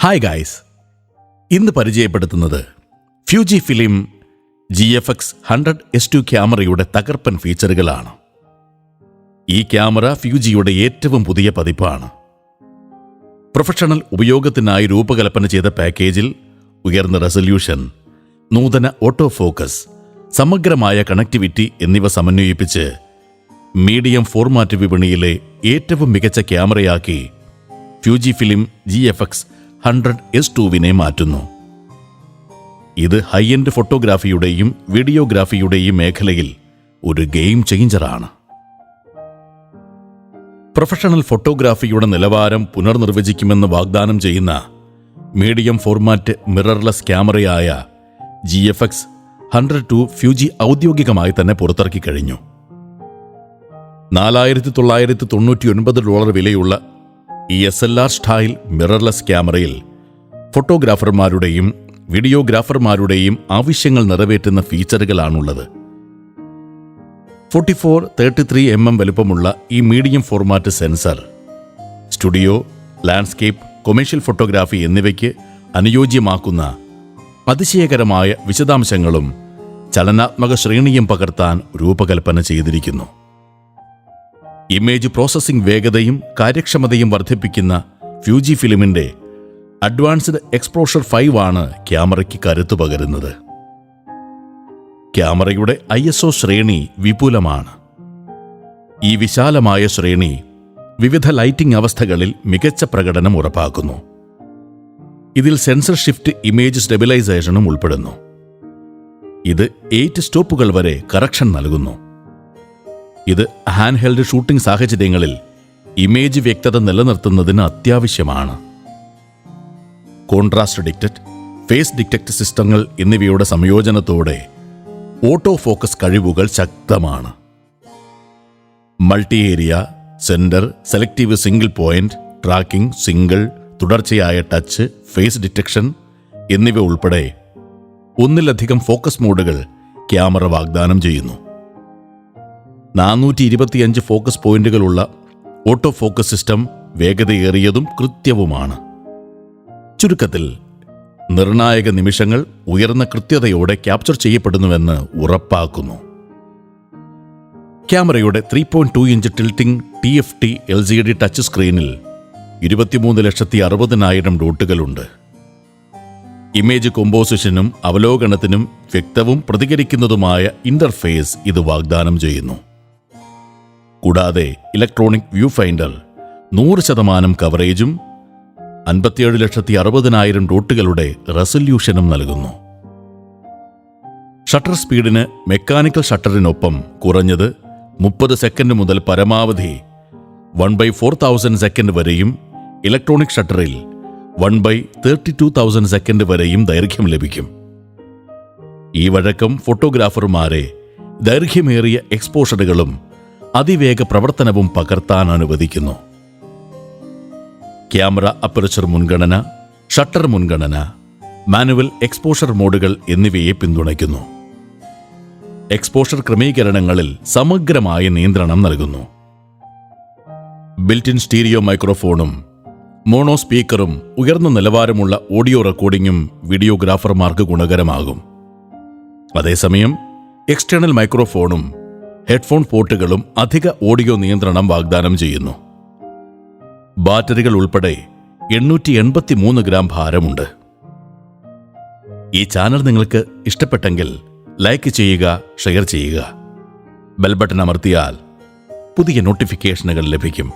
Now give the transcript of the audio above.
Hi guys ഇന്ന് പരിചയപ്പെടുത്തുന്നത് Fuji film G F X hundred S two ക്യാമറയുടെ തകർപ്പൻ ഫീച്ചറുകളാണ് ഈ ക്യാമറ ഫ്യൂജിയുടെ ഏറ്റവും പുതിയ പതിപ്പാണ്. പ്രൊഫഷണൽ ഉപയോഗത്തിനായി രൂപകൽപ്പന ചെയ്ത പാക്കേജിൽ ഉയർന്ന റെസല്യൂഷൻ നൂതന ഓട്ടോ ഫോക്കസ് സമഗ്രമായ കണക്ടിവിറ്റി എന്നിവ സമന്വയിപ്പിച്ച് മീഡിയം ഫോർമാറ്റ് വിപണിയിലെ ഏറ്റവും മികച്ച ക്യാമറയാക്കി Fuji film G F X hundred S ടുവിനെ മാറ്റുന്നു. ഇത് ഹൈ എൻഡ് ഫോട്ടോഗ്രാഫിയുടെയും വീഡിയോഗ്രാഫിയുടെയും മേഖലയിൽ ഒരു ഗെയിം ചേഞ്ചറാണ് പ്രൊഫഷണൽ ഫോട്ടോഗ്രാഫിയുടെ നിലവാരം പുനർനിർവചിക്കുമെന്ന് വാഗ്ദാനം ചെയ്യുന്ന medium format mirrorless ക്യാമറയായ G F X hundred two Fuji ഔദ്യോഗികമായി തന്നെ പുറത്തിറക്കി കഴിഞ്ഞു. നാലായിരത്തി തൊള്ളായിരത്തി തൊണ്ണൂറ്റി ഒൻപത് ഡോളർ വിലയുള്ള ഈ S L R style mirrorless ക്യാമറയിൽ ഫോട്ടോഗ്രാഫർമാരുടെയും വീഡിയോഗ്രാഫർമാരുടെയും ആവശ്യങ്ങൾ നിറവേറ്റുന്ന ഫീച്ചറുകളാണുള്ളത് forty four thirty three M M വലുപ്പമുള്ള ഈ medium format sensor studio landscape commercial photography എന്നിവയ്ക്ക് അനുയോജ്യമാക്കുന്ന അതിശയകരമായ വിശദാംശങ്ങളും ചലനാത്മക ശ്രേണിയും പകർത്താൻ രൂപകൽപ്പന ചെയ്തിരിക്കുന്നു. ഇമേജ് പ്രോസസ്സിംഗ് വേഗതയും കാര്യക്ഷമതയും വർദ്ധിപ്പിക്കുന്ന ഫ്യൂജി ഫിലിമിന്റെ അഡ്വാൻസ്ഡ് എക്സ്പ്ലോഷർ ഫൈവ് ആണ് ക്യാമറയ്ക്ക് കരുത്തു പകരുന്നത്. ക്യാമറയുടെ ഐ എസ് ഒ ശ്രേണി വിപുലമാണ്. ഈ വിശാലമായ ശ്രേണി വിവിധ ലൈറ്റിംഗ് അവസ്ഥകളിൽ മികച്ച പ്രകടനം ഉറപ്പാക്കുന്നു. ഇതിൽ സെൻസർ ഷിഫ്റ്റ് ഇമേജ് സ്റ്റെബിലൈസേഷനും ഉൾപ്പെടുന്നു. ഇത് എയ്റ്റ് സ്റ്റോപ്പുകൾ വരെ കറക്ഷൻ നൽകുന്നു. ഇത് ഹാൻഡ് ഹെൽഡ് ഷൂട്ടിംഗ് സാഹചര്യങ്ങളിൽ ഇമേജ് വ്യക്തത നിലനിർത്തുന്നതിന് അത്യാവശ്യമാണ്. കോൺട്രാസ്റ്റ് ഡിറ്റക്ട് ഫേസ് ഡിറ്റക്ട് സിസ്റ്റങ്ങൾ എന്നിവയുടെ സംയോജനത്തോടെ ഓട്ടോ ഫോക്കസ് കഴിവുകൾ ശക്തമാണ്. Multi area centre selective single point tracking single തുടർച്ചയായ ടച്ച് ഫേസ് ഡിറ്റക്ഷൻ എന്നിവ ഉൾപ്പെടെ ഒന്നിലധികം ഫോക്കസ് മോഡുകൾ ക്യാമറ വാഗ്ദാനം ചെയ്യുന്നു. നാനൂറ്റി ഇരുപത്തിയഞ്ച് ഫോക്കസ് പോയിന്റുകളുള്ള ഓട്ടോ ഫോക്കസ് സിസ്റ്റം വേഗതയേറിയതും കൃത്യവുമാണ്. ചുരുക്കത്തിൽ നിർണായക നിമിഷങ്ങൾ ഉയർന്ന കൃത്യതയോടെ ക്യാപ്ചർ ചെയ്യപ്പെടുന്നുവെന്ന് ഉറപ്പാക്കുന്നു. ക്യാമറയുടെ three point two inch tilting T F T L C D touch സ്ക്രീനിൽ ഇരുപത്തിമൂന്ന് ലക്ഷത്തി അറുപതിനായിരം ഡോട്ടുകളുണ്ട്. ഇമേജ് കോമ്പോസിഷനും അവലോകനത്തിനും വ്യക്തവും പ്രതികരിക്കുന്നതുമായ ഇന്റർഫേസ് ഇത് വാഗ്ദാനം ചെയ്യുന്നു. കൂടാതെ ഇലക്ട്രോണിക് വ്യൂ ഫൈൻഡർ നൂറ് ശതമാനം കവറേജും അൻപത്തിയേഴ് ലക്ഷത്തി അറുപതിനായിരം ഡോട്ടുകളുടെ റെസൊല്യൂഷനും നൽകുന്നു. ഷട്ടർ സ്പീഡിന് മെക്കാനിക്കൽ ഷട്ടറിനൊപ്പം കുറഞ്ഞത് മുപ്പത് സെക്കൻഡ് മുതൽ പരമാവധി one by four thousand second വരെയും electronic ഷട്ടറിൽ one by thirty two thousand second വരെയും ദൈർഘ്യം ലഭിക്കും. ഈ വഴക്കം ഫോട്ടോഗ്രാഫർമാരെ ദൈർഘ്യമേറിയ എക്സ്പോഷറുകളും അതിവേഗ പ്രവർത്തനവും പകർത്താൻ അനുവദിക്കുന്നു. ക്യാമറ അപ്പർച്ചർ മുൻഗണന ഷട്ടർ മുൻഗണന മാനുവൽ എക്സ്പോഷർ മോഡുകൾ എന്നിവയെ പിന്തുണയ്ക്കുന്നു. എക്സ്പോഷർ ക്രമീകരണങ്ങളിൽ സമഗ്രമായ നിയന്ത്രണം നൽകുന്നു. ബിൽറ്റിൻ സ്റ്റീരിയോ മൈക്രോഫോണും മോണോ സ്പീക്കറും ഉയർന്ന നിലവാരമുള്ള ഓഡിയോ റെക്കോർഡിംഗും വീഡിയോഗ്രാഫർമാർക്ക് ഗുണകരമാകും. അതേസമയം എക്സ്റ്റേണൽ മൈക്രോഫോണും ഹെഡ്ഫോൺ പോർട്ടുകളും അധിക ഓഡിയോ നിയന്ത്രണം വാഗ്ദാനം ചെയ്യുന്നു. ബാറ്ററികൾ ഉൾപ്പെടെ എണ്ണൂറ്റി എൺപത്തി മൂന്ന് ഗ്രാം ഭാരമുണ്ട്. ഈ ചാനൽ നിങ്ങൾക്ക് ഇഷ്ടപ്പെട്ടെങ്കിൽ ലൈക്ക് ചെയ്യുക ഷെയർ ചെയ്യുക. ബെൽബട്ടൺ അമർത്തിയാൽ പുതിയ നോട്ടിഫിക്കേഷനുകൾ ലഭിക്കും.